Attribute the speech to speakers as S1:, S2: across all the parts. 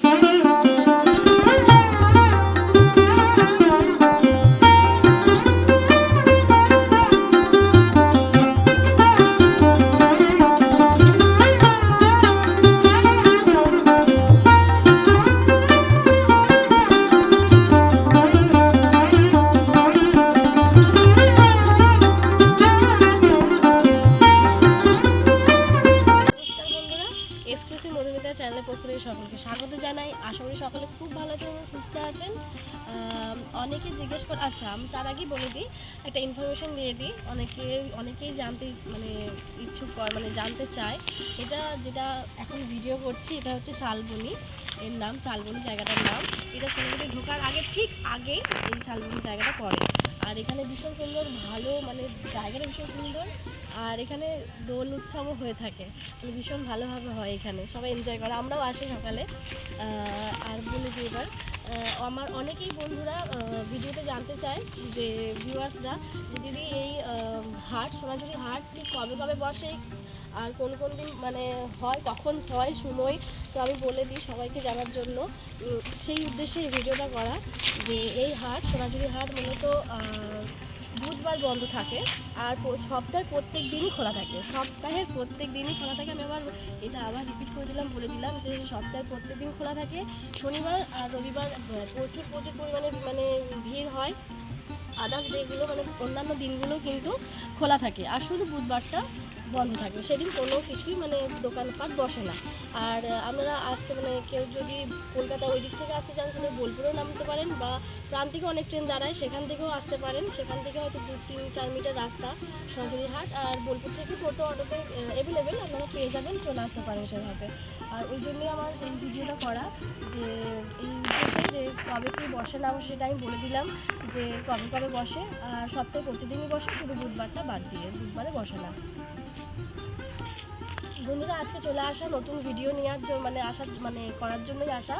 S1: নমস্কার আগেই বলে দিই, একটা ইনফরমেশন দিয়ে দিই। অনেকে অনেকেই জানতে মানে ইচ্ছুক মানে জানতে চায়। এটা যেটা এখন ভিডিও করছি, এটা হচ্ছে শালবনি। এর নাম, শালবনি জায়গাটার নাম। এটা সমুদ্রে ঢোকার আগে, ঠিক আগেই এই শালবনি জায়গাটা পড়ে। আর এখানে ভীষণ সুন্দর, ভালো মানে জায়গাটা ভীষণ সুন্দর। আর এখানে দোল উৎসবও হয়ে থাকে। মানে ভীষণ ভালোভাবে হয় এখানে। সবাই এনজয় করে। আমরাও আসি সকালে। আর বলে দিই এবার? আমার অনেকেই বন্ধুরা ভিডিওতে জানতে চায় যে ভিউয়ার্সরা যে দিদি এই হাট, সোনাঝুরি হাট ঠিক কবে কবে বসে? আর কোন কোন দিন মানে হয়, কখন হয় সময়, তো আমি বলে দিই সবাইকে জানার জন্য। সেই উদ্দেশ্যে এই ভিডিওটা করা যে এই হাট, সোনাঝুরি হাট মূলত বুধবার বন্ধ থাকে আর সপ্তাহের প্রত্যেক দিনই খোলা থাকে। সপ্তাহের প্রত্যেক দিনই খোলা থাকে। আমি আবার এটা আবার রিপিট করে দিলাম, বলে দিলাম যে সপ্তাহের প্রত্যেক দিন খোলা থাকে। শনিবার আর রবিবার প্রচুর প্রচুর পরিমাণে মানে ভিড় হয়। আদার্স ডেগুলো মানে অন্যান্য দিনগুলো কিন্তু খোলা থাকে। আর শুধু বুধবারটা বন্ধ থাকে সেদিন কোনো কিছুই মানে দোকানপাট বসে না। আর আপনারা আসতে মানে কেউ যদি কলকাতা ওই দিক থেকে আসতে চান, তাহলে বোলপুরেও নামতে পারেন বা প্রান্তিকে অনেক ট্রেন দাঁড়ায়, সেখান থেকেও আসতে পারেন। সেখান থেকে হয়তো দু, তিন, চার মিটার রাস্তা হাট। আর বোলপুর থেকে টোটো অটোতে অ্যাভেলেবেল আপনারা পেয়ে যাবেন, চলে আসতে পারেন সেভাবে। আর ওই জন্যই আমার এই ভিডিওটা করা যে, এই যে কবে কী বসে না বসে সেটা আমি বলে দিলাম যে কবে কবে বসে। আর সপ্তাহে প্রতিদিনই বসে, শুধু বুধবারটা বাদ দিয়ে বুধবারে বসে না। বন্ধুরা, আজকে চলে আসা নতুন ভিডিও নেওয়ার জন্য মানে আসার মানে করার জন্যই আসা।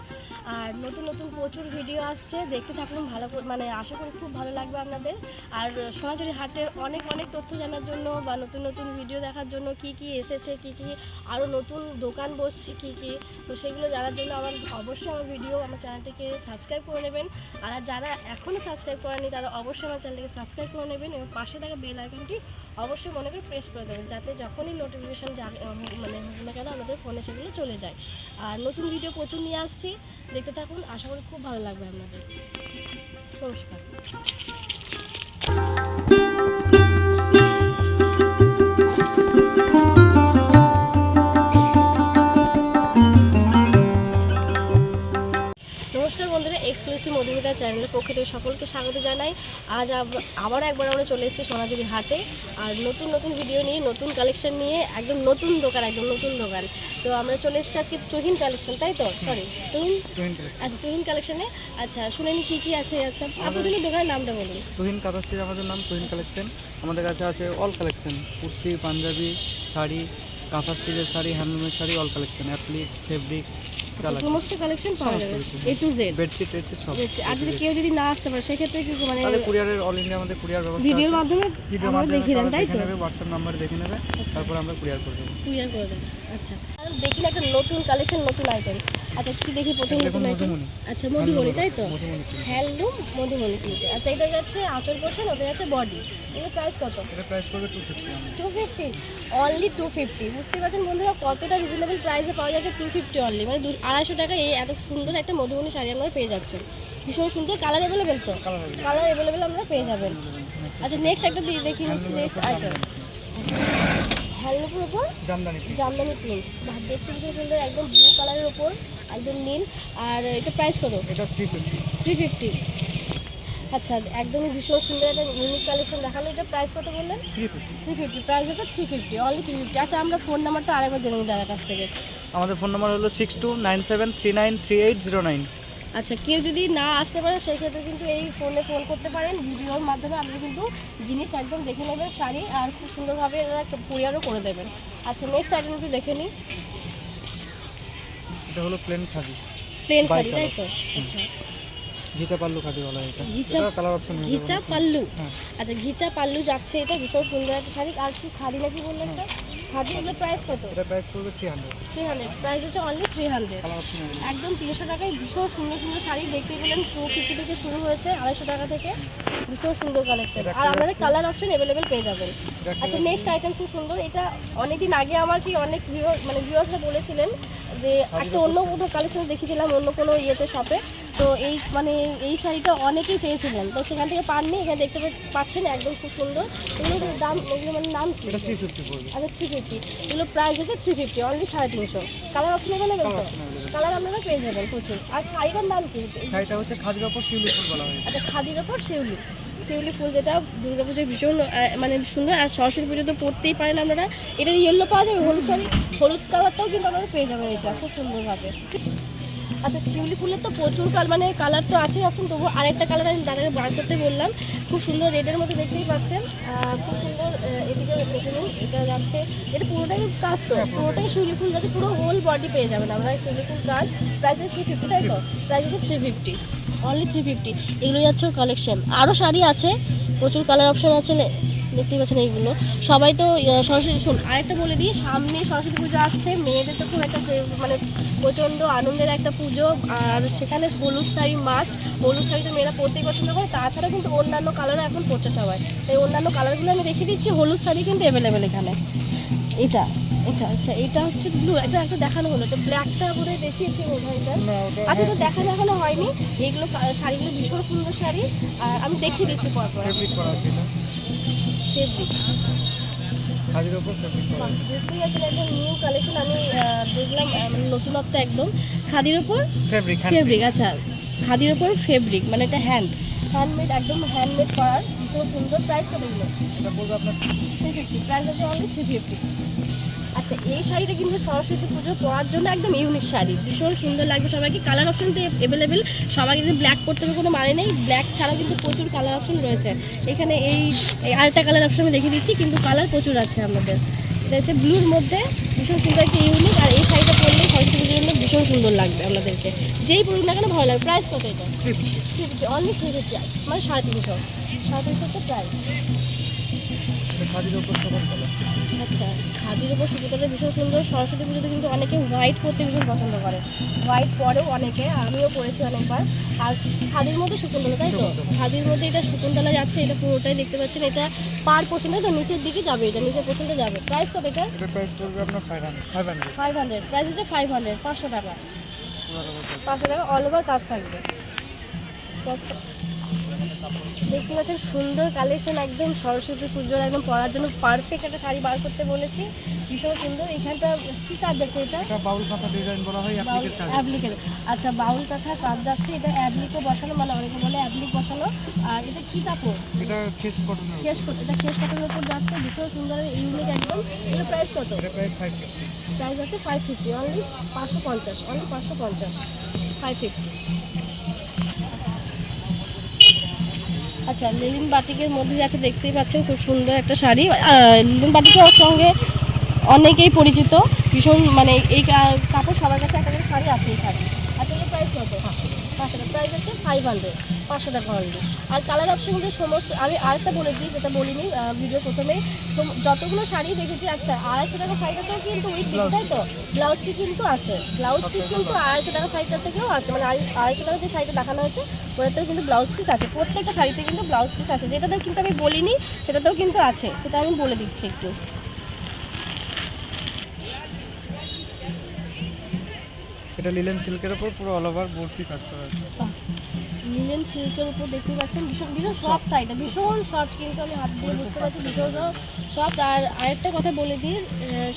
S1: আর নতুন নতুন প্রচুর ভিডিও আসছে। দেখতে থাকুন, ভালো মানে আশা করি খুব ভালো লাগবে আপনাদের। আর সোনাঝুরি হাটের অনেক অনেক তথ্য জানার জন্য বা নতুন নতুন ভিডিও দেখার জন্য কি কি এসেছে, কি কি আরও নতুন দোকান বসছে, কি কি। তো সেগুলো জানার জন্য আমার অবশ্যই আমার ভিডিও আমার চ্যানেলটিকে সাবস্ক্রাইব করে নেবেন। আর যারা এখনও সাবস্ক্রাইব করেনি তারা অবশ্যই আমার চ্যানেলটিকে সাবস্ক্রাইব করে নেবেন। এবং পাশে থাকা বেল আইকনটি অবশ্যই মনে করে প্রেস করে দেবেন, যাতে যখনই নোটিফিকেশান মানে হোক না কেন আমাদের ফোনে সেগুলো চলে যায়। আর নতুন ভিডিও প্রচুর নিয়ে আসছি, দেখতে থাকুন, আশা করি খুব ভালো লাগবে আপনাদের। নমস্কার। এক্সক্লুসিভ মধুমিতা চ্যানেলের পক্ষ থেকে সকলকে স্বাগত জানাই। আজ আবার একবার আমরা চলে এসেছি সোনাঝুরি হাটে। আর নতুন নতুন ভিডিও নিয়ে নতুন কালেকশন নিয়ে একদম নতুন দোকান একদম নতুন দোকান। তো আমরা চলে এসেছি আজকে তুহিন কালেকশন তাই তো? সরি তুহিন? আচ্ছা তুহিন কালেকশনে আচ্ছা শুনে নি কী কী আছে? আচ্ছা আপনাদের দোকানের নামটা বলুন।
S2: তুহিন স্টেজ আমাদের নাম তুহিন কালেকশন আমাদের কাছে আছে অল কালেকশন কুর্তি পাঞ্জাবি শাড়ি কাঁথা স্টেজের sari হ্যান্ডলুমের sari all collection applique fabric
S1: আচ্ছা, সমস্ত কালেকশন পাওয়া যাবে। এ টু জেড
S2: বেডশিট টেডশিট সব।
S1: আর যদি কেউ যদি না আসতে পারে সেক্ষেত্রে কি মানে
S2: তাহলে কুরিয়ারের অল ইন্ডিয়া আমাদের কুরিয়ার ব্যবস্থা
S1: ভিডিওর মাধ্যমে
S2: ভিডিওর মাধ্যমে
S1: দেখিয়ে দেন তাই
S2: দেখে
S1: তো?
S2: হোয়াটসঅ্যাপ নাম্বার দেখে নেবে তারপর আমরা কুরিয়ার করে দেবো।
S1: কুরিয়ার করে দেন আচ্ছা। দেখি না একটা নতুন কালেকশন নতুন আইটেম আচ্ছা কি দেখি প্রথম নতুন আইটেম আচ্ছা মধুমণি তাই তো?
S2: মধুমণি।
S1: হ্যান্ডলুম মধুবনী কিনছে। আচ্ছা এটা যাচ্ছে আঁচল পোষণ ওটা যাচ্ছে বডি এগুলো প্রাইস কত?
S2: প্রাইস পড়বে two fifty
S1: two fifty only two fifty বুঝতে পারছেন বন্ধুরা কতটা রিজনেবল প্রাইসে পাওয়া যাচ্ছে টু ফিফটি অনলি মানে দু আড়াইশো টাকা এই এত সুন্দর একটা মধুমণি শাড়ি আপনারা পেয়ে যাচ্ছেন। ভীষণ সুন্দর কালার অ্যাভেলেবেল তো?
S2: কালার
S1: অ্যাভেলেবেল আপনারা পেয়ে যাবেন। আচ্ছা নেক্সট একটা দিয়ে দেখিয়ে নিচ্ছি নেক্সট আইটেম হ্যান্ডলুমের উপর?
S2: জামদানি।
S1: জামদানি প্রিন্ট দেখতে ভীষণ সুন্দর একদম ব্লু কালারের ওপর একদম নীল। আর এটা প্রাইস কত?
S2: এটা থ্রি ফিফটি
S1: থ্রি ফিফটি আচ্ছা একদমই ভীষণ সুন্দর একটা ইউনিক কালেকশন দেখাল। এটা প্রাইস কত বললেন?
S2: থ্রি ফিফটি
S1: প্রাইস হচ্ছে three fifty only three fifty আচ্ছা আমরা ফোন নাম্বারটা আরেকবার জেনে নিই দাদার কাছ থেকে।
S2: আমাদের ফোন নাম্বার হলো six two nine seven three nine three eight zero nine
S1: আচ্ছা কেউ যদি না আসতে পারে সেক্ষেত্রে কিন্তু এই ফোনে ফোন করতে পারেন। ভিডিওর মাধ্যমে আপনি কিন্তু জিনিস একদম দেখে নেবেন শাড়ি আর খুব সুন্দরভাবে এরা কুরিয়ারও করে দেবেন। আচ্ছা নেক্সট আইটেম একটু দেখে নিই।
S2: এটা হলো প্লেন খাদি।
S1: প্লেন শাড়ি তাই তো? আচ্ছা।
S2: ঘিচা পাল্লু খাদি বলা এটা।
S1: ঘিচা-
S2: কালার অপশন
S1: ঘিচা পাল্লু।
S2: হ্যাঁ।
S1: আচ্ছা ঘিচা পাল্লু যাচ্ছে এটা ভীষণ সুন্দর একটা শাড়ি। আর কি খাদি নাকি বললেন একটা খাদি এগুলো প্রাইস কত?
S2: এটা প্রাইস পড়বে three hundred
S1: three hundred price হচ্ছে only three hundred
S2: colour option
S1: একদম তিনশো টাকায় ভীষণ সুন্দর সুন্দর শাড়ি দেখতে পেলেন টু ফিফটি থেকে শুরু হয়েছে আড়াইশো টাকা থেকে। ভীষণ সুন্দর কালেকশন আর আপনাদের কালার অপশন অ্যাভেলেবেল পেয়ে যাবেন। আচ্ছা নেক্সট আইটেম খুব সুন্দর এটা অনেকদিন আগে আমার কি অনেক viewer- মানে ভিউয়ার্সরা বলেছিলেন যে একটা অন্য কোথাও কালেকশন দেখেছিলাম অন্য কোনো ইয়েতে শপে তো এই মানে এই শাড়িটা অনেকেই চেয়েছিলেন তো সেখান থেকে পাননি এখানে দেখতে পাচ্ছেন একদম খুব সুন্দর। এগুলোর দাম এগুলো মানে নাম কি? আচ্ছা থ্রি ফিফটি এগুলো প্রাইস আছে থ্রি ফিফটি অনলি সাড়ে তিনশো। Colour option
S2: available।
S1: কালার আপনারা পেয়ে যাবেন প্রচুর। আর শাড়িটার নাম কি?
S2: শাড়িটা হচ্ছে খাদির ওপর শিউলি ফুল বলা হয়।
S1: আচ্ছা খাদির ওপর শিউলি। শিউলি ফুল যেটা দুর্গাপুজোয় ভীষণ মানে সুন্দর। আর সরস্বতী পুজো তো পড়তেই পারেন আপনারা। এটা ইয়েলো পাওয়া যাবে হলুদ শাড়ি হলুদ কালারটাও কিন্তু আপনারা পেয়ে যাবেন এটা খুব সুন্দরভাবে। আচ্ছা শিউলি ফুলের তো প্রচুর কাল মানে কালার তো আছে অপশন তবু আরেকটা কালার আমি দাদাকে বার করতে বললাম। খুব সুন্দর রেডের মধ্যে দেখতেই পাচ্ছেন। খুব সুন্দর এদিকে দেখে নিন, এটা যাচ্ছে, এটা পুরোটাই কাজ তো, পুরোটাই শিউলি ফুল যাচ্ছে, পুরো হোল বডি পেয়ে যাবেন আমরা শিউলি ফুল কাজ। প্রাইস থ্রি ফিফটি তাই তো? প্রাইস হচ্ছে three fifty only three fifty এগুলো যাচ্ছে কালেকশন আরও শাড়ি আছে, প্রচুর কালার অপশন আছে দেখতেই পাচ্ছেন এইগুলো। সবাই তো সরস্বতী শুন আরেকটা বলে দিই সামনে সরস্বতী পুজো আসছে মেয়েদের তো খুব একটা মানে প্রচণ্ড আনন্দের একটা পুজো আর সেখানে হলুদ শাড়ি মাস্ট হলুদ শাড়িটা মেয়েরা পরতেই পছন্দ করে তাছাড়া কিন্তু অন্যান্য কালারও এখন পরছে সবাই। তাই অন্যান্য কালারগুলো আমি রেখে দিচ্ছি হলুদ শাড়ি কিন্তু অ্যাভেলেবেল এখানে। এটা এটা আচ্ছা এটা হচ্ছে ব্লু এটা একটা দেখানো হলো যে ব্ল্যাকটা করে দেখিয়েছি হয় এটা। আচ্ছা এটা দেখানো এখনও হয়নি এইগুলো শাড়িগুলো ভীষণ সুন্দর শাড়ি আর আমি দেখিয়ে দিচ্ছি পর পর
S2: ফেব্রিক আছে খাদির উপর ফেব্রিক আছে।
S1: একদম নিউ কালেকশন আমি দেখলাম মানে নতুনত্ব একদম খাদির ওপর
S2: ফেব্রিক
S1: ফেব্রিক আচ্ছা। খাদির ওপর ফেব্রিক মানে এটা হ্যান্ড হ্যান্ডমেড একদম হ্যান্ডমেড করার ভীষণ সুন্দর প্রাইস কত এগুলো
S2: এটা পড়বে আপনার
S1: থ্রি ফিফটি প্রাইস আছে অনলি থ্রি ফিফটি আচ্ছা এই শাড়িটা কিন্তু সরস্বতী পুজো পরার জন্য একদম ইউনিক শাড়ি। ভীষণ সুন্দর লাগবে সবাইকে। কালার অপশন তো অ্যাভেলেবেল সবাই কিন্তু ব্ল্যাক পরতে হবে কোনো মানে নেই। ব্ল্যাক ছাড়াও কিন্তু প্রচুর কালার অপশন রয়েছে। এখানে এই আরেকটা কালার অপশন আমি দেখিয়ে দিচ্ছি কিন্তু কালার প্রচুর আছে আমাদের। এটা হচ্ছে ব্লুর মধ্যে। ভীষণ সুন্দর একটা ইউনিক আর এই শাড়িটা পরলে সরস্বতী পুজোর জন্য ভীষণ সুন্দর লাগবে আমাদেরকে। যেই পড়ুন না কেন ভালো লাগবে। প্রাইস কত এটা? অনলি থ্রি ফিফটি মানে সাড়ে তিনশো। সাড়ে তিনশো হচ্ছে প্রাইস
S2: খাদির ওপর সবার
S1: আচ্ছা খাদির উপর সুতোটা ভীষণ সুন্দর। সরস্বতী পুজোতে কিন্তু অনেকে হোয়াইট পরতে ভীষণ পছন্দ করে। হোয়াইট পরেও অনেকে আমিও পরেছি অনেকবার। আর খাদির মধ্যে শকুন্তলা তাই তো? খাদির মধ্যে এটা শকুন্তলা যাচ্ছে এটা পুরোটাই দেখতে পাচ্ছেন। এটা পার পোর্শনে তো? নিচের দিকে যাবে এটা নিচের পোর্শনটা যাবে। প্রাইস কত এটা
S2: এটা প্রাইস পড়বে আপনার five hundred five hundred
S1: price হচ্ছে ফাইভ হান্ড্রেড পাঁচশো টাকা। পাঁচশো টাকা অল ওভার কাজ থাকবে। স্পষ্ট দেখতে পাচ্ছেন সুন্দর কালেকশন একদম সরস্বতী পুজোর একদম পরার জন্য পারফেক্ট একটা শাড়ি বার করতে বলেছি। ভীষণ সুন্দর। এখানটা কি কাজ যাচ্ছে এটা?
S2: বাউল কাঁথা ডিজাইন বলা হয় অ্যাপ্লিকের আছে।
S1: আচ্ছা বাউল কাঁথা কাজ যাচ্ছে এটা অ্যাপ্লিকও বসানো মানে অনেকে বলে অ্যাপ্লিক বসানো। আর এটা কি কাপড়?
S2: এটা খেস কটনের
S1: কেশ কট- এটা কেশ কাটার উপর যাচ্ছে ভীষণ সুন্দর ইউনিক একদম। এর প্রাইস কত?
S2: প্রাইস ফাইভ
S1: প্রাইস হচ্ছে ফাইভ ফিফটি অনলি পাঁচশো পঞ্চাশ অনলি পাঁচশো পঞ্চাশ। ফাইভ ফিফটি আচ্ছা লিলিন বাটিকের মধ্যে যাচ্ছে দেখতেই পাচ্ছেন খুব সুন্দর একটা শাড়ি। লিলিন বাটিকের সঙ্গে অনেকেই পরিচিত। ভীষণ মানে এই কাপড় সবার কাছে একটা শাড়ি আছে এই শাড়ি। আচ্ছা প্রাইস কত? পাঁচশো। টাকা প্রাইস আছে ফাইভ হান্ড্রেড পাঁচশো টাকা অনলি আর কালার অপশন কিন্তু সমস্ত আমি আরেকটা বলে দিই যেটা বলিনি ভিডিও প্রথমে। যতগুলো শাড়ি দেখেছি আচ্ছা আড়াইশো টাকা শাড়িটাতেও কিন্তু উইথ
S2: Blouse
S1: তাই তো? ব্লাউজ পিস কিন্তু আছে। ব্লাউজ পিস কিন্তু আড়াইশো টাকা শাড়িটার থেকেও আছে। মানে আড়াই- আড়াইশো টাকা যে শাড়িটা দেখানো হয়েছে ওটাতেও কিন্তু ব্লাউজ পিস আছে। প্রত্যেকটা শাড়িতে কিন্তু ব্লাউজ পিস আছে। যেটাতেও কিন্তু আমি বলিনি সেটাতেও কিন্তু আছে। সেটা আমি বলে দিচ্ছি একটু।
S2: এটা লিলেন সিল্কের উপর পুরো অল ওভার বরফি কাজ করা আছে।
S1: লিলেন সিল্কের উপর দেখতে পাচ্ছেন, ভীষণ ভীষণ সফট সাইড ভীষণ সফট কিন্তু আমি হাত দিয়ে বুঝতে পারছি, ভীষণ সফট আর আরেকটা কথা বলে দিই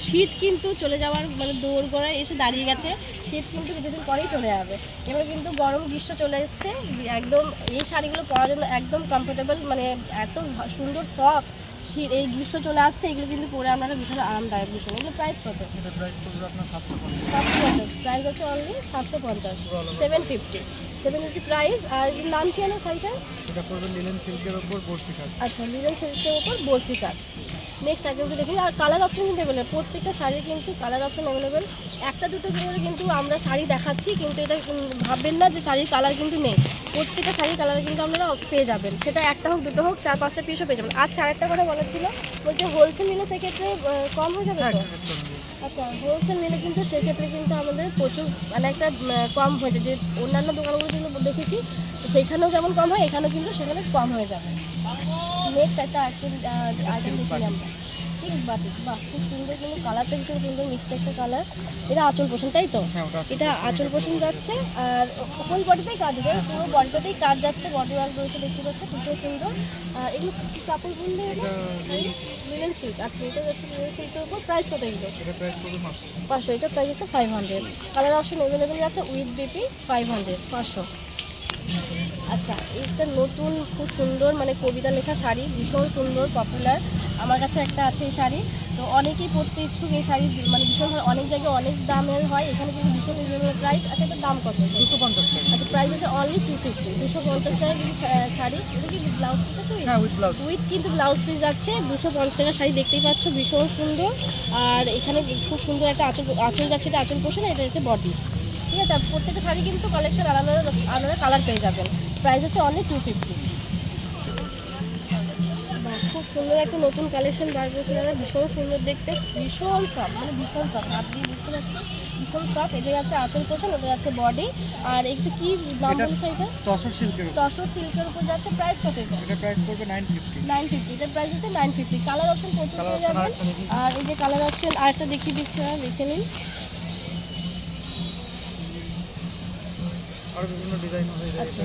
S1: শীত কিন্তু চলে যাওয়ার মানে দৌড় গড়ায় এসে দাঁড়িয়ে গেছে, শীত কিন্তু কিছুদিন পরেই চলে যাবে। এবার কিন্তু গরম গ্রীষ্ম চলে এসছে, একদম এই শাড়িগুলো পরার জন্য একদম কমফোর্টেবল মানে এত সুন্দর সফট শীত এই গ্রীষ্ম চলে আসছে এগুলো কিন্তু পরে আপনারা ভীষণ আরামদায়ক ভীষণ এগুলো প্রাইস কত?
S2: এটা প্রাইস পড়বে আপনার সাতশো পঞ্চাশ।
S1: প্রাইস আছে অনলি সাতশো পঞ্চাশ। Seven fifty seven fifty price আর এর নাম কি হলো শাড়িটা?
S2: এটা পড়বে লিলেন সিল্কের ওপর বরফি কাজ।
S1: আচ্ছা লিলেন সিল্কের উপর বরফি কাজ। নেক্সট আইটেমটা দেখি। আর কালার অপশন কিন্তু অ্যাভেলেবল প্রত্যেকটা শাড়ির কিন্তু কালার অপশন অ্যাভেলেবেল একটা দুটো করে কিন্তু আমরা শাড়ি দেখাচ্ছি কিন্তু এটা ভাববেন না যে শাড়ির কালার কিন্তু নেই। প্রত্যেকটা শাড়ির কালার কিন্তু আপনারা পেয়ে যাবেন। সেটা একটা হোক দুটো হোক চার পাঁচটা পিসও পেয়ে যাবেন। আচ্ছা আরেকটা কথা বলা ছিল বলছে হোলসেল নিলে সেক্ষেত্রে কম হয়ে যাবে
S2: হ্যাঁ
S1: তো আচ্ছা হোলসেল নিলে কিন্তু সেক্ষেত্রে কিন্তু আমাদের প্রচুর মানে একটা কম কম হয়েছে যে অন্যান্য দোকানগুলো যেগুলো দেখেছি সেখানেও যেমন কম হয় এখানেও কিন্তু সেখানে কম হয়ে যাবে। নেক্সট একটা আইটেম দেখি আমরা। সিল্ক বাটিক বাহ খুব সুন্দর কিন্তু কালারটা ভীষণ সুন্দর মিষ্টি একটা কালার এটা আঁচল পোষণ তাই তো?
S2: হ্যাঁ
S1: এটা আঁচল পোষণ যাচ্ছে আর হোল বডিতেই কাজ যায় পুরো বডিটাতেই কাজ যাচ্ছে বডি ওয়ার্ক রয়েছে দেখতে পাচ্ছি খুব সুন্দর। আর এগুলো কি কাপড় বললে লিনেন সিল্ক আচ্ছা এটা যাচ্ছে লিনেন সিল্কের উপর প্রাইস কত এগুলো?
S2: পাঁচশো।
S1: এটা প্রাইস আছে five hundred colour option available আছে উইথ বিপি ফাইভ হান্ড্রেড পাঁচশো। আচ্ছা একটা নতুন খুব সুন্দর মানে কবিতা লেখা শাড়ি ভীষণ সুন্দর পপুলার আমার কাছে একটা আছে এই শাড়ি। তো অনেকেই পরতে ইচ্ছুক এই শাড়ি মানে ভীষণ অনেক জায়গায় অনেক দামের হয় এখানে কিন্তু ভীষণ রিজনেবল প্রাইস আচ্ছা এটার দাম কত?
S2: দুশো পঞ্চাশ টাকা।
S1: আচ্ছা প্রাইস আছে অনলি টু ফিফটি দুশো পঞ্চাশ টাকা কিন্তু শাড়ি। এটা কি ব্লাউজ পিস আছে?
S2: হ্যাঁ উইথ
S1: উইথ কিন্তু ব্লাউজ পিস যাচ্ছে। দুশো পঞ্চাশ টাকা শাড়ি দেখতেই পাচ্ছ ভীষণ সুন্দর। আর এখানে খুব সুন্দর একটা আঁচল আঁচল যাচ্ছে এটা আঁচল পোষণ এটা হচ্ছে বডি ঠিক আছে আর প্রত্যেকটা শাড়ি কিন্তু কালেকশন আলাদা আলাদা কালার পেয়ে যাবেন। প্রাইস হচ্ছে অনলি টু ফিফটি খুব সুন্দর একটা নতুন কালেকশন বার করেছে দাদা ভীষণ সুন্দর দেখতে ভীষণ সব মানে ভীষণ সব হাত দিয়ে বুঝতে পারছি ভীষণ সব এটা যাচ্ছে আঁচল পোষণ ওটা যাচ্ছে বডি আর একটু কি দাম
S2: এটা-
S1: বলছে এটা?
S2: তসর সিল্কের
S1: তসর সিল্কের উপর যাচ্ছে প্রাইস কত এটা?
S2: এটা প্রাইস পড়বে নাইন ফিফটি
S1: নাইন ফিফটি এটার প্রাইস আছে নাইন ফিফটি কালার অপশন প্রচুর পেয়ে যাবেন। আর এই যে কালার অপশন আরেকটা দেখিয়ে দিচ্ছি না দেখে নিন।
S2: আর বিভিন্ন ডিজাইন হয়ে
S1: আচ্ছা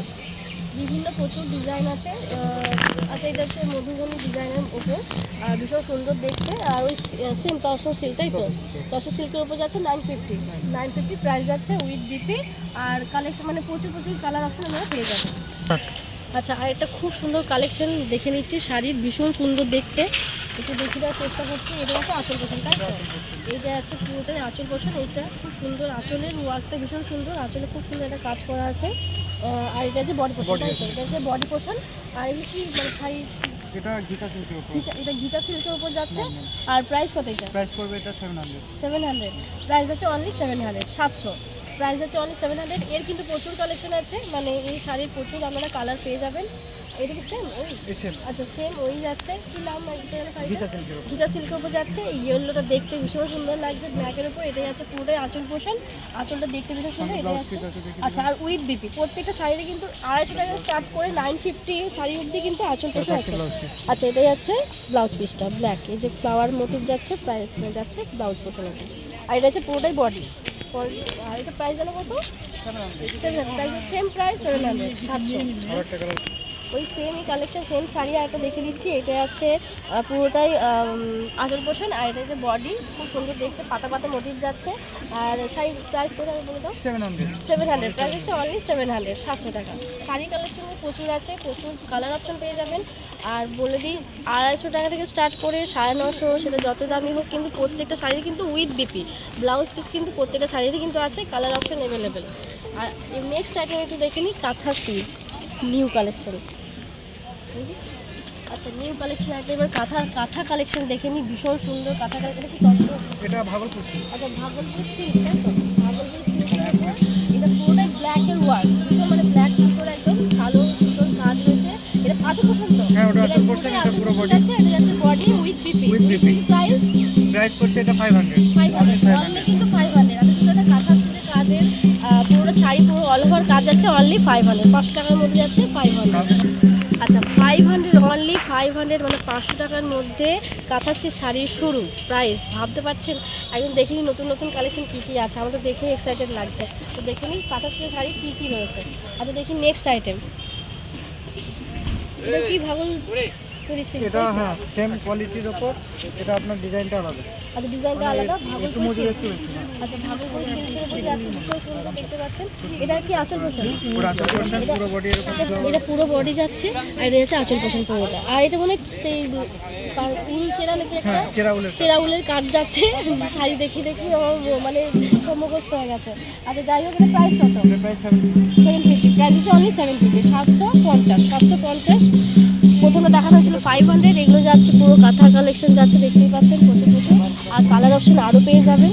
S1: বিভিন্ন প্রচুর ডিজাইন আছে। আচ্ছা এটা হচ্ছে মধুবনী ডিজাইনের উপর। আর ভীষণ সুন্দর দেখতে। আর ওই সেম তসর সিল্ক তাই তো? তসর সিল্কের উপর যাচ্ছে nine fifty nine fifty price যাচ্ছে উইথ বিপি আর কালেকশন মানে প্রচুর প্রচুর কালার অপশন আপনারা পেয়ে যাবেন। আচ্ছা আর একটা খুব সুন্দর কালেকশন দেখে নিচ্ছি। শাড়ির ভীষণ সুন্দর দেখতে। একটু দেখে দেওয়ার চেষ্টা করছি। এটা হচ্ছে আঁচল পোষণ তাই তো? এইটা হচ্ছে পুরোটাই আঁচল পোষণ এইটা খুব সুন্দর আঁচলের ওয়ার্কটা ভীষণ সুন্দর। আঁচলে খুব সুন্দর একটা কাজ করা আছে। আর এটা হচ্ছে বডি পোষণ তাই তো? এটা হচ্ছে বডি পোষণ আর এগুলো কি মানে শাড়ি?
S2: এটা ঘিচা সিল্কের উপর।
S1: এটা ঘিচা সিল্কের উপর যাচ্ছে। আর প্রাইস কত এটা?
S2: প্রাইস পড়বে এটা seven hundred
S1: seven hundred price আছে অনলি সেভেন হান্ড্রেড সাতশো। প্রাইস আছে অনলি সেভেন হান্ড্রেড এর কিন্তু প্রচুর কালেকশন আছে। মানে এই শাড়ির প্রচুর আপনারা কালার পেয়ে যাবেন। এটা কি সেম ওই?
S2: সেম
S1: আচ্ছা সেম ওই যাচ্ছে। কি নাম?
S2: ঘিচা সিল্কের উপর।
S1: সিল্কের উপর যাচ্ছে। ইয়েলোটা দেখতে ভীষণ সুন্দর লাগছে ব্ল্যাকের উপর। এটা যাচ্ছে পুরোটাই আঁচল পোষণ। আঁচলটা দেখতে ভীষণ সুন্দর। এটা যাচ্ছে। আচ্ছা আর উইথ বিপি প্রত্যেকটা শাড়িতে কিন্তু আড়াইশো টাকা স্টার্ট করে নাইন ফিফটি শাড়ি অবধি কিন্তু আঁচল পোষণ আছে। আচ্ছা এটা যাচ্ছে ব্লাউজ পিসটা ব্ল্যাক এই যে ফ্লাওয়ার মোটিভ যাচ্ছে প্রায় যাচ্ছে ব্লাউজ পোষণের আর এটা হচ্ছে পুরোটাই বডি আর এটা প্রাইস জানো কত?
S2: Seven
S1: price same price seven hundred সাতশো। ওই সেমই কালেকশন সেম শাড়ি আর একটা দেখে দিচ্ছি। এটা আহ, পুরোটাই আঁচল পোষণ আর এটা হচ্ছে বডি খুব সুন্দর দেখতে পাতা পাতা মোটিভ যাচ্ছে। আর শাড়ির প্রাইস করে আমি বলে দাও
S2: seven hundred
S1: seven hundred price হচ্ছে অনলি সেভেন হান্ড্রেড সাতশো টাকা। শাড়ি কালেকশন প্রচুর আছে প্রচুর কালার অপশন পেয়ে যাবেন। আর বলে দিই আড়াইশো টাকা থেকে স্টার্ট করে সাড়ে নশো সেটা যত দামি হোক কিন্তু প্রত্যেকটা শাড়ি কিন্তু উইথ বিপি ব্লাউজ পিস কিন্তু প্রত্যেকটা শাড়িরই কিন্তু আছে কালার অপশন অ্যাভেলেবেল আর নেক্সট আইটেম একটু দেখে নিই কাঁথা স্টিচ নিউ কালেকশন আচ্ছা নিউ কালেকশন আছে এবার কাঁথা কাঁথা কালেকশন দেখে নিই ভীষণ সুন্দর কাঁথা কালেকশন
S2: এটা ভাগলপুর সিল্ক
S1: আচ্ছা ভাগলপুর সিল্ক তাই তো? ভাগলপুর সিল্ক এটা পুরোটাই ব্ল্যাক এর ওয়ার্ক ভীষণ মানে ব্ল্যাক সুন্দর একদম ভালো সুন্দর কাজ রয়েছে। এটা পাঁচ পর্যন্ত
S2: হ্যাঁ ওটা আচল পর্যন্ত এটা পুরো বডি
S1: আছে এটা আছে body with PP
S2: with PP
S1: price
S2: price করছে এটা
S1: 500 500 যাচ্ছে অনলি ফাইভ হান্ড্রেড টাকার মধ্যে যাচ্ছে ফাইভ হান্ড্রেড আচ্ছা five hundred only five hundred মানে পাঁচশো টাকার মধ্যে কাঁথা স্টিচ শাড়ির শুরু প্রাইস ভাবতে পারছেন? একদম দেখে নতুন নতুন কালেকশন কী কী আছে। আমাদের দেখে এক্সাইটেড লাগছে। তো দেখে নিই কাঁথা স্টিচের শাড়ি কী কী রয়েছে। আচ্ছা দেখি নেক্সট আইটেম কি ভাগল
S2: এটা হ্যাঁ সেম কোয়ালিটির ওপর এটা আপনার ডিজাইনটা আলাদা।
S1: আচ্ছা ডিজাইনটা আলাদা
S2: একটু
S1: ভাগলপুর সিল্ক
S2: একটু বেশি হ্যাঁ।
S1: আচ্ছা ভাগলপুর সিল্কের উপরে আছে ভীষণ সুন্দর দেখতে পাচ্ছেন। এটা কি আঁচল পোষণ?
S2: পুরো আচল পোর্শন পুরো বডি এরকম
S1: এটা- পুরো বডি যাচ্ছে আর এটা যাচ্ছে আঁচল পোষণ পুরোটা। আর এটা মনে সেই কার- উল চেরা নাকি একটা?
S2: হ্যাঁ চেরাউলের
S1: চেরাউলের কাজ। যাচ্ছে শাড়ি দেখি দেখি আমার মানে সব হয়ে গেছে। আচ্ছা যাই হোক এটা প্রাইস কত?
S2: প্রাইস সেভেন
S1: ফিফটি প্রাইস হচ্ছে অনলি সেভেন ফিফটি সাতশো পঞ্চাশ সাতশো পঞ্চাশ। প্রথমে দেখানো হয়েছিল ফাইভ হান্ড্রেড এগুলো যাচ্ছে পুরো কাঁথা কালেকশন যাচ্ছে, দেখতেই পাচ্ছেন প্রচুর প্রচুর। আর কালার অপশন আরও পেয়ে যাবেন।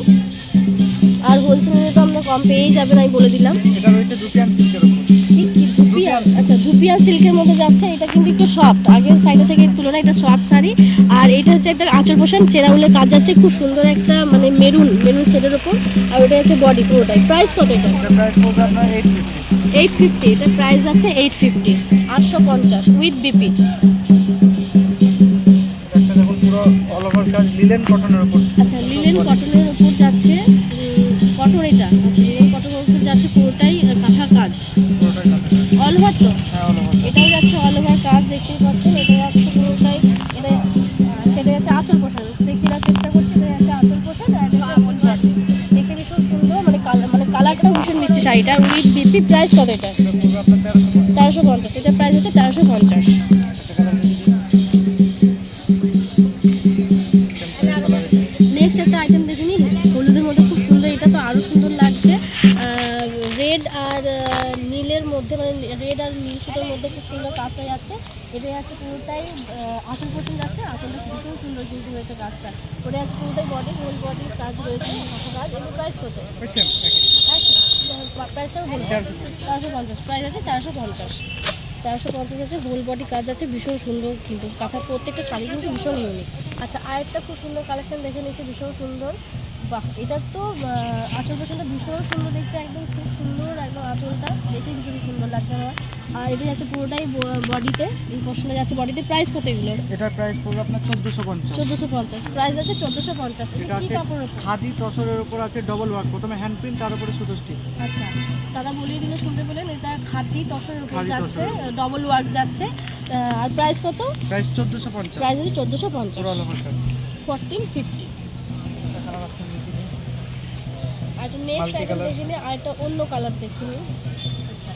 S1: আর হোলসেলে তো আমরা কম পেয়েই যাবেন, আমি বলে দিলাম।
S2: এটা রয়েছে দুটি সিল্কের ওপর
S1: আচ্ছা ধুপিয়ান সিল্কের মধ্যে যাচ্ছে এটা কিন্তু একটু সফট আগের সাইডে থেকে তুলনায় এটা সফট শাড়ি। আর এটা হচ্ছে একটা আঁচল পোষণ চেরাউলের কাজ যাচ্ছে খুব সুন্দর একটা মানে মেরুন মেরুন শেডের ওপর আর ওটা হচ্ছে বডি পুরোটাই। প্রাইস কত এটা?
S2: এইট ফিফটি
S1: এটা প্রাইস আছে এইট ফিফটি আটশো পঞ্চাশ উইথ বিপি
S2: কাজ লিলেন কটনের উপর।
S1: আচ্ছা লিলেন কটনের অল তো? এটাও যাচ্ছে অল ওভার কাজ, দেখতেই পাচ্ছেন। এটা যাচ্ছে পুরোটাই। এটা আচ্ছা যাচ্ছে আঁচল পোষণ দেখিয়ে দেওয়ার চেষ্টা করছি এটা যাচ্ছে আঁচল হচ্ছে দেখতে ভীষণ সুন্দর মানে কালার মানে কালারটা ভীষণ মিষ্টি শাড়িটা। উইথ বিপি প্রাইস কত এটা?
S2: তেরোশো
S1: পঞ্চাশ। এটা প্রাইস হচ্ছে তেরোশো পঞ্চাশ। যাচ্ছে আছে পুরোটাই আঁচল পোষণ যাচ্ছে আঁচলটা ভীষণ সুন্দর কিন্তু হয়েছে কাজটা ওটা আছে পুরোটাই বডি হোল বডির কাজ রয়েছে কাজ এগুলো প্রাইস কত? প্রাইসটাও বলুন তেরোশো পঞ্চাশ। প্রাইস আছে তেরোশো পঞ্চাশ। তেরোশো পঞ্চাশ আছে হোল বডি কাজ আছে ভীষণ সুন্দর কিন্তু। কাঁথার প্রত্যেকটা শাড়ি কিন্তু ভীষণ ইউনিক আচ্ছা আরেকটা খুব সুন্দর কালেকশন দেখে নিচ্ছে ভীষণ সুন্দর। বাহ এটার তো আঁচল পোষণটা ভীষণ সুন্দর দেখতে একদম একদম আঁচলটা। দেখে ভীষণ সুন্দর লাগছে আমার। আর এটা যাচ্ছে পুরোটাই বডিতে। এই পোর্শনটা যাচ্ছে বডিতে। প্রাইস কত এগুলোর
S2: এটার প্রাইস পড়বে আপনার চোদ্দোশো পঞ্চাশ।
S1: চোদ্দোশো পঞ্চাশ। প্রাইস আছে চোদ্দোশো পঞ্চাশ।
S2: এটা আছে খাদি তসরের উপর আছে ডবল ওয়ার্ক প্রথমে হ্যান্ড প্রিন্ট তার উপরে সুতো স্টিচ
S1: আচ্ছা। দাদা বলিয়ে দিলে শুনতে পেলেন এটা খাদি তসরের উপর যাচ্ছে ডবল ওয়ার্ক যাচ্ছে। আর প্রাইস কত?
S2: প্রাইস চোদ্দোশো পঞ্চাশ।
S1: প্রাইস আছে চোদ্দোশো পঞ্চাশ। ফোরটিন ফিফটি একটা নেক্সট আইটেম
S2: colour।
S1: দেখে আর একটা অন্য কালার দেখে নিই আচ্ছা।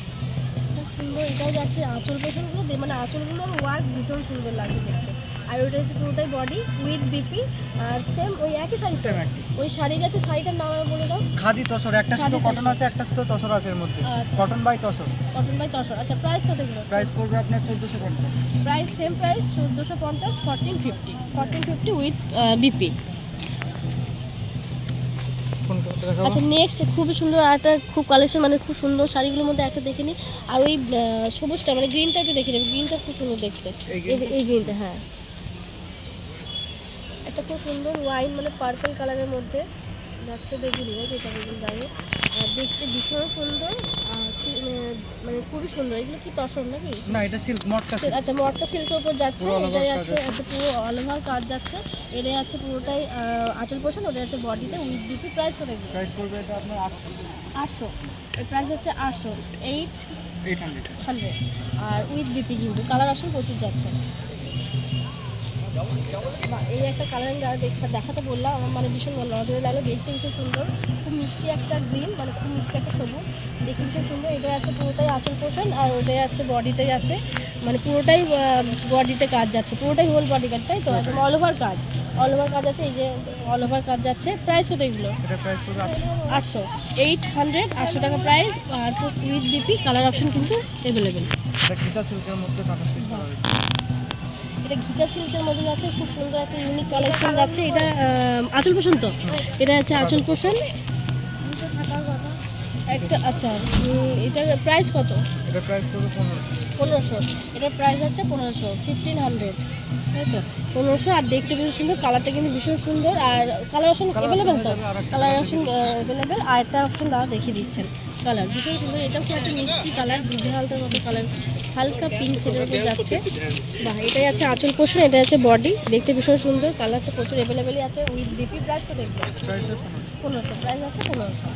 S1: খুব সুন্দর এটাও যাচ্ছে আঁচল পোষণগুলো দিয়ে মানে আঁচলগুলোর ওয়ার্ক ভীষণ সুন্দর লাগে দেখতে। আর ওটা হচ্ছে পুরোটাই বডি উইথ বিপি আর সেম ওই একই শাড়ি?
S2: Same
S1: ওই শাড়ি যাচ্ছে শাড়িটার নাম বলে দাও।
S2: খাদি তসর একটা শুধু কটন আছে একটা শুধু তসর আছে এর মধ্যে।
S1: আচ্ছা।
S2: Cotton by tussar.
S1: Cotton by tussar. আচ্ছা প্রাইস কতগুলো
S2: প্রাইস পড়বে আপনার চোদ্দোশো পঞ্চাশ।
S1: প্রাইস সেম প্রাইস চোদ্দোশো পঞ্চাশ fourteen fifty fourteen fifty with BP আচ্ছা নেক্সট খুবই সুন্দর আর একটা খুব কালেকশন মানে খুব সুন্দর শাড়িগুলোর মধ্যে একটা দেখে নিই আর ওই সবুজটা মানে গ্রিনটা একটু দেখে নেবে গ্রিনটা খুব সুন্দর দেখতে।
S2: এই
S1: গ্রিনটা হ্যাঁ। একটা খুব সুন্দর ওয়াইন মানে পার্পল কালারের মধ্যে। যাচ্ছে নিও যেটা যাই আর দেখতে ভীষণ সুন্দর। মানে- খুবই সুন্দর। এগুলো কি তসর নাকি?
S2: না এটা সিল্ক মটকা সিল্ক
S1: আচ্ছা মটকা সিল্কের উপর যাচ্ছে
S2: এটাই
S1: এটা যাচ্ছে
S2: আছে।
S1: আচ্ছা পুরো অল ওভার কাজ যাচ্ছে এটা আছে পুরোটাই আঁচল পোষণ ওটা যাচ্ছে বডিতে উইথ বিপি প্রাইস কত
S2: প্রাইস পড়বে এটা আপনার আটশো।
S1: আটশো। এর প্রাইস হচ্ছে আটশো এইট
S2: এইট হান্ড্রেড
S1: হান্ড্রেড আর উইথ বিপি কিন্তু কালার অপশন প্রচুর যাচ্ছে। এই একটা কালার দেখা দেখাতে বললাম আমার মানে ভীষণ ভালো নজরে লাগল দেখতে ভীষণ সুন্দর। খুব মিষ্টি একটা গ্রিন মানে খুব মিষ্টি একটা সবুজ। দেখতে ভীষণ সুন্দর। এটা আছে পুরোটাই আঁচল পোষণ আর ওটাই আছে বডিতে যাচ্ছে মানে পুরোটাই বডিতে কাজ যাচ্ছে। পুরোটাই হোল বডি কাজ তাই তো? একদম অল ওভার কাজ। অল ওভার কাজ আছে এই যে অল ওভার কাজ যাচ্ছে। প্রাইস কত এগুলো?
S2: আটশো।
S1: এইট হান্ড্রেড আটশো টাকা প্রাইস আর উইথ বিপি কালার অপশন কিন্তু অ্যাভেলেবেল
S2: এটা
S1: ঘিচা সিল্কের মধ্যে যাচ্ছে খুব সুন্দর একটা ইউনিক কালেকশন যাচ্ছে। এটা আঁচল পোষণ তো? এটা হচ্ছে আঁচল পোষণ। একটা আচ্ছা এটার প্রাইস কত?
S2: এটা প্রাইস পড়বে পনেরোশো।
S1: এটার প্রাইস আছে পনেরোশো ফিফটিন হান্ড্রেড তাই তো? পনেরোশো আর দেখতে ভীষণ সুন্দর কালারটা কিন্তু ভীষণ সুন্দর। আর কালার অপশন অ্যাভেলেবেল তো? কালার অপশন অ্যাভেলেবেল আর একটা অপশন দাদা দেখিয়ে দিচ্ছেন। কালার, ভীষণ সুন্দর। এটাও কি একটা মিষ্টি কালার দুধে হালতার মতো কালার, হালকা পিঙ্ক সেটার উপর যাচ্ছে। বা এটাই আছে আঁচল পোষণ, এটাই আছে বডি দেখতে ভীষণ সুন্দর কালার তো প্রচুর অ্যাভেলেবেলই আছে উইথ বিপি প্রাইস কত পনেরোশো প্রাইস আছে পনেরোশো।